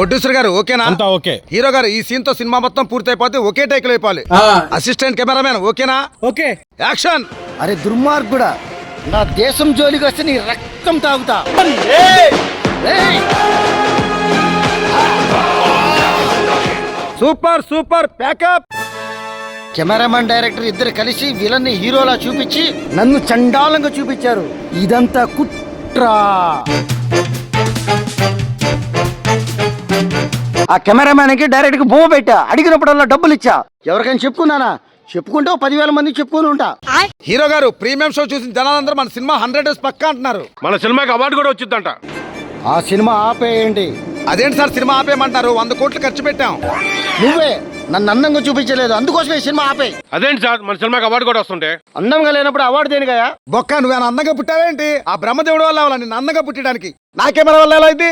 Producer గారు ఓకేనా? అంతా ఓకే. హీరో గారు ఈ సీన్తో సినిమా మొత్తం పూర్తయిపోతే ఒకే టేక్లో అయిపోవాలి అసిస్టెంట్ కెమెరామెన్ ఓకేనా? ఓకే. యాక్షన్! అరే దుర్మార్గుడా. నా దేశం జోలికి వస్తే నీ రక్తం తాగుతా! Super super pack up! Cameraman director ఇద్దరు కలిసి విలన్ని హీరోలా చూపించి నన్ను చండాలంగా చూపించారు. ఇదంతా కుట్రా. ఆ కెమెరామెన్కి డైరెక్ట్కి బొమ్మ పెట్టా. అడిగినప్పుడల్లా డబ్బులు ఇచ్చా. ఎవరికైనా చెప్పుకున్నానా చెప్పుకుంటే పదివేల మంది చెప్పుకొని ఉంటా. హీరో గారు ప్రీమియం షో చూసిన జనాలందరూ మన సినిమా హండ్రెడ్ డేస్ పక్కా అంటున్నారు. మన సినిమాకి అవార్డు కూడా వచ్చిందంట. ఆ సినిమా ఆపేయండి. అదేంటి సార్ సినిమా ఆపేయమంటారు వంద కోట్లు ఖర్చు పెట్టాం. నువ్వే నన్ను అందంగా చూపించలేదు. అందుకోసమే ఈ సినిమా ఆపే అదేంటి సార్? మన సినిమాకి అవార్డు కూడా వస్తుంటే. అందంగా లేనప్పుడు అవార్డు దేనికయ్యా? బొక్క నువ్వేనా అందంగా పుట్టావేంటి? ఆ బ్రహ్మదేవుడు వల్ల అవ్వాలి నిన్ను అందంగా పుట్టడానికి నా కెమెరా వల్ల ఎలా అయింది?